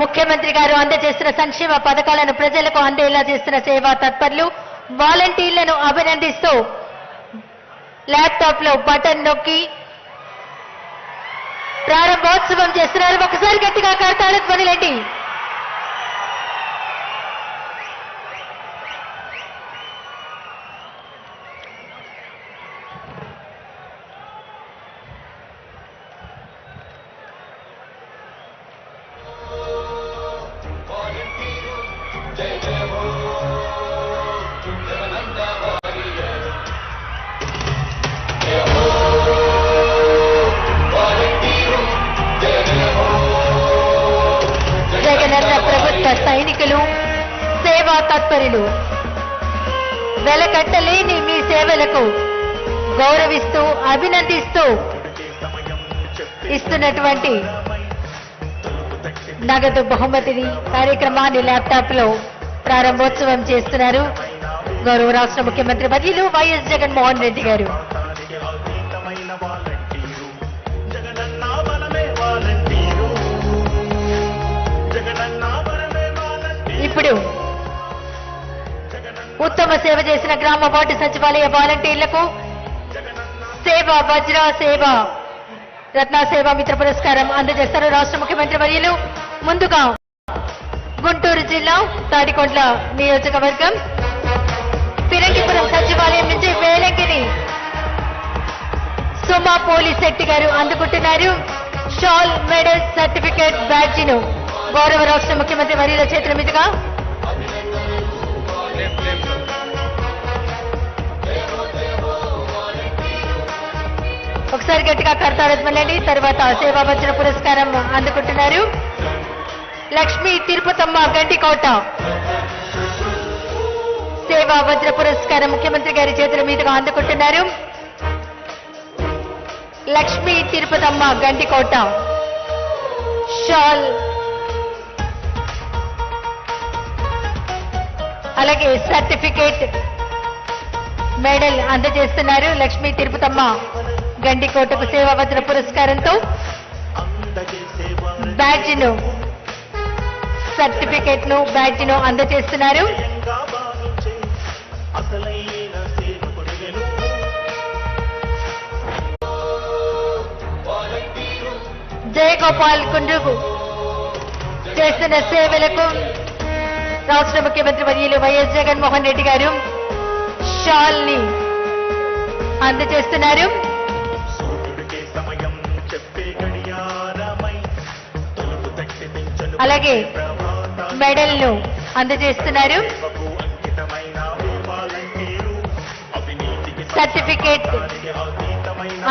ముఖ్యమంత్రి గారు అందజేస్తున్న సంక్షేమ పథకాలను ప్రజలకు అందేలా చేస్తున్న సేవా తత్పరులు వాలంటీర్లను అభినందిస్తూ ల్యాప్టాప్లో బటన్ నొక్కి ప్రారంభోత్సవం చేస్తున్నారు. ఒకసారి గట్టిగా కడతాడు ధ్వనిలండి. సేవా తత్పరులు. వెలకట్టలేని మీ సేవలకు గౌరవిస్తూ అభినందిస్తూ ఇస్తున్నటువంటి నగదు బహుమతిని కార్యక్రమాన్ని ల్యాప్టాప్లో ప్రారంభోత్సవం చేస్తున్నారు గౌరవ రాష్ట్ర ముఖ్యమంత్రి వర్యులు వైఎస్ జగన్మోహన్ రెడ్డి గారు. సేవ చేసిన గ్రామ వార్డు సచివాలయ వాలంటీర్లకు సేవ వజ్ర సేవ రత్న సేవ మిత్ర పురస్కారం అందజేస్తారు రాష్ట్ర ముఖ్యమంత్రి వర్యులు. ముందుగా గుంటూరు జిల్లా తాడికొండ్ల నియోజకవర్గం. ఫిరంగిపురం సచివాలయం నుంచి వేలంగిని సుమా పోలీస్ శెట్టి గారు అందుకుంటున్నారు. షాల్ మెడల్ సర్టిఫికేట్ బ్యాడ్జిను గౌరవ రాష్ట్ర ముఖ్యమంత్రి వర్యుల చేతుల మీదుగా ఒకసారి గట్టిగా కర్తాడమల్లండి తర్వాత సేవా వజ్ర పురస్కారం అందుకుంటున్నారు. లక్ష్మి తిరుపతమ్మ గంటికోట సేవా వజ్ర పురస్కారం ముఖ్యమంత్రి గారి చేతుల మీదుగా అందుకుంటున్నారు. లక్ష్మి తిరుపతమ్మ గంటికోట షాల్. అలాగే సర్టిఫికేట్ మెడల్ అందజేస్తున్నారు లక్ష్మీ తిరుపతమ్మ. గండికోటకు సేవా పురస్కారంతో బ్యాడ్జ్ను సర్టిఫికేట్ను బ్యాడ్జ్ను అందజేస్తున్నారు. జయగోపాల్ కుండ్రుకు చేస్తున్న సేవలకు రాష్ట్ర ముఖ్యమంత్రి వర్యులు వైఎస్ జగన్మోహన్ రెడ్డి గారు షాల్ని అందజేస్తున్నారు. అలాగే మెడల్ను అందజేస్తున్నారు. సర్టిఫికేట్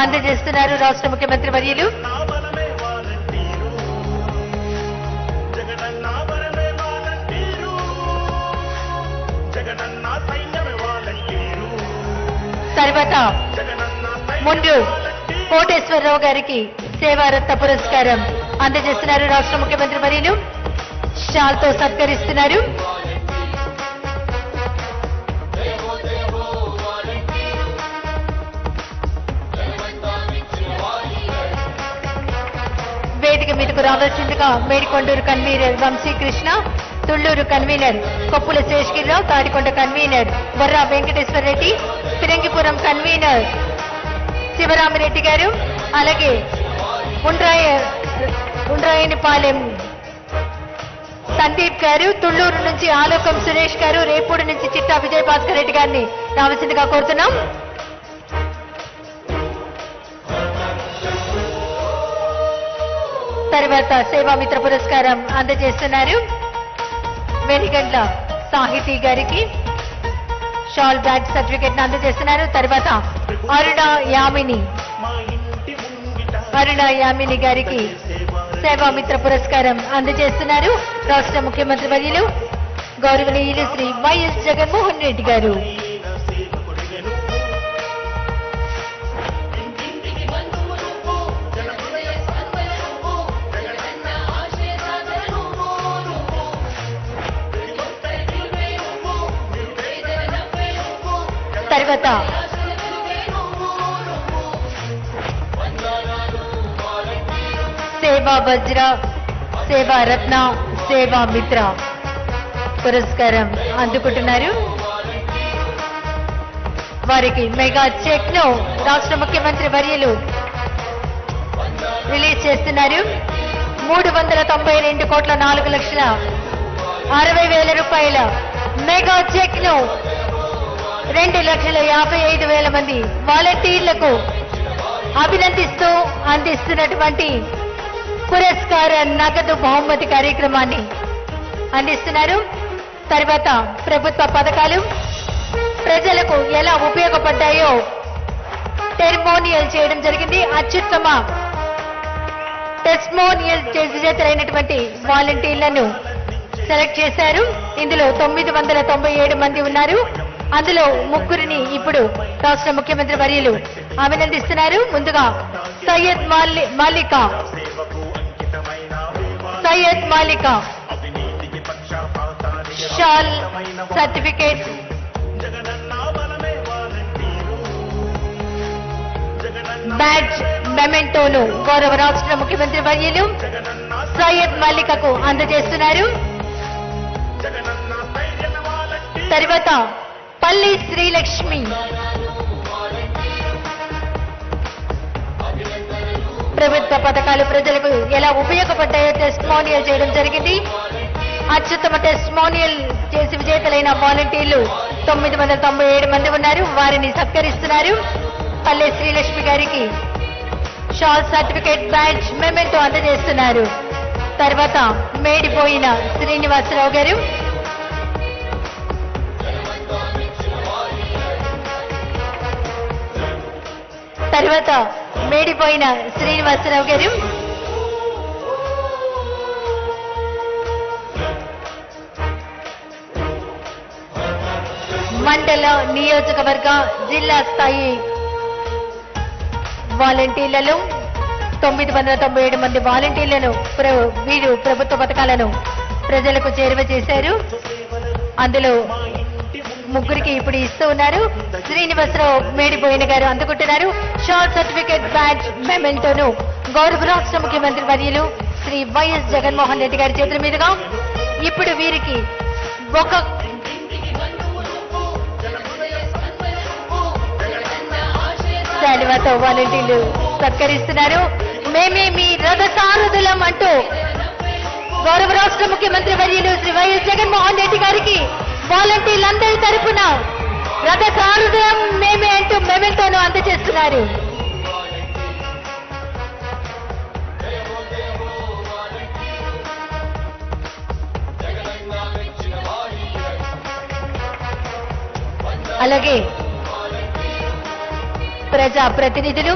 అందజేస్తున్నారు రాష్ట్ర ముఖ్యమంత్రి వర్యులు. తర్వాత ముందు కోటేశ్వరరావు గారికి సేవారత్న పురస్కారం. అందజేస్తున్నారు రాష్ట్ర ముఖ్యమంత్రి మరియు షాల్తో సత్కరిస్తున్నారు. వేదిక మీదకు రావాల్సిందిగా Medikonduru convener Vamsikrishna Tulluru convener Koppula Seshagirirao Tadikonda convener Borra Venkateswara Reddy Phirangipuram convener Sivaramireddy గారు అలాగే ఉండ్రాయ ఉండ్రాయనిపాలెం. సందీప్ గారు తుళ్ళూరు నుంచి ఆలోకం సురేష్ గారు రేపూడి నుంచి చిట్టా విజయ్ భాస్కర్ రెడ్డి గారిని రావాల్సిందిగా కోరుతున్నాం. తర్వాత సేవామిత్ర పురస్కారం అందజేస్తున్నారు వెనిగండ్ల సాహితీ గారికి. షాల్ బ్యాగ్ సర్టిఫికేట్ అందజేస్తున్నారు. తర్వాత అరుణ యామిని అరుణ యామిని గారికి సేవామిత్ర పురస్కారం అందజేస్తున్నారు. రాష్ట్ర ముఖ్యమంత్రి వర్యులు గౌరవనీయులు శ్రీ వైఎస్ జగన్మోహన్ రెడ్డి గారు. తర్వాత సేవా వజ్ర సేవా రత్న సేవా మిత్ర పురస్కారం అందుకుంటున్నారు. వారికి మెగా చెక్ను రాష్ట్ర ముఖ్యమంత్రి వర్యులు రిలీజ్ చేస్తున్నారు. మూడు వందల తొంభై రెండు కోట్ల నాలుగు లక్షల అరవై వేల రూపాయల మెగా చెక్ను రెండు లక్షల యాభై ఐదు వేల మంది వాలంటీర్లకు అభినందిస్తూ అందిస్తున్నటువంటి పురస్కార నగదు బహుమతి కార్యక్రమాన్ని అందిస్తున్నారు. తర్వాత ప్రభుత్వ పథకాలు ప్రజలకు ఎలా ఉపయోగపడ్డాయో టెర్మోనియల్ చేయడం జరిగింది. అత్యుత్తమ టెస్మోనియల్ విజేతలైనటువంటి వాలంటీర్లను సెలెక్ట్ చేశారు. ఇందులో తొమ్మిది వందల తొంభై ఏడు మంది ఉన్నారు. అందులో ముగ్గురిని ఇప్పుడు రాష్ట్ర ముఖ్యమంత్రి వర్యులు అభినందిస్తున్నారు. ముందుగా సయ్యద్ మాలి మాలికా సయ్యద్ మాలిక. షాల్ సర్టిఫికేట్ బ్యాడ్జ్ మెమెంటోను గౌరవ రాష్ట్ర ముఖ్యమంత్రి వర్యులు సయ్యద్ మల్లికకు అందజేస్తున్నారు. తర్వాత పల్లి శ్రీలక్ష్మి. ప్రభుత్వ పథకాలు ప్రజలకు ఎలా ఉపయోగపడ్డాయో టెస్ట్మోనియల్ చేయడం జరిగింది. అత్యుత్తమ టెస్ట్మోనియల్ చేసి విజేతలైన వాలంటీర్లు తొమ్మిది వందల తొంభై ఏడు మంది ఉన్నారు. వారిని సత్కరిస్తున్నారు. పల్లె శ్రీలక్ష్మి గారికి షాల్ సర్టిఫికేట్ బ్యాడ్జ్ మెమెంటో అందజేస్తున్నారు. తర్వాత మేడిపోయిన శ్రీనివాసరావు గారు తర్వాత మేడిపోయిన శ్రీనివాసరావు గారు. మండల నియోజకవర్గ జిల్లా స్థాయి వాలంటీర్లలో తొమ్మిది వందల తొంభై ఏడు మంది వాలంటీర్లను ప్ర- వీరు ప్రభుత్వ పథకాలను ప్రజలకు చేరువ చేశారు. అందులో ముగ్గురికి ఇప్పుడు ఇస్తూ ఉన్నారు. శ్రీనివాసరావు మేడిపోయిన గారు అందుకుంటున్నారు. షార్ట్ సర్టిఫికేట్ బ్యాడ్ మెమెంటోను గౌరవ రాష్ట్ర ముఖ్యమంత్రి వర్యులు శ్రీ వైఎస్ జగన్మోహన్ రెడ్డి గారి చేతుల మీదుగా ఇప్పుడు వీరికి ఒక శాలువాతో వాలంటీర్లు సత్కరిస్తున్నారు. మేమే మీ రథ సారథులం అంటూ గౌరవ రాష్ట్ర ముఖ్యమంత్రి వర్యులు శ్రీ వైఎస్ జగన్మోహన్ రెడ్డి గారికి వాలంటీర్లందరి తరఫున రథ సారథులం మేమే అంటూ మెమెంతోనూ అందజేస్తున్నారు. అలాగే ప్రజా ప్రతినిధులు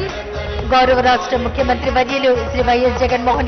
గౌరవ రాష్ట్ర ముఖ్యమంత్రి వర్యులు శ్రీ వైఎస్ జగన్మోహన్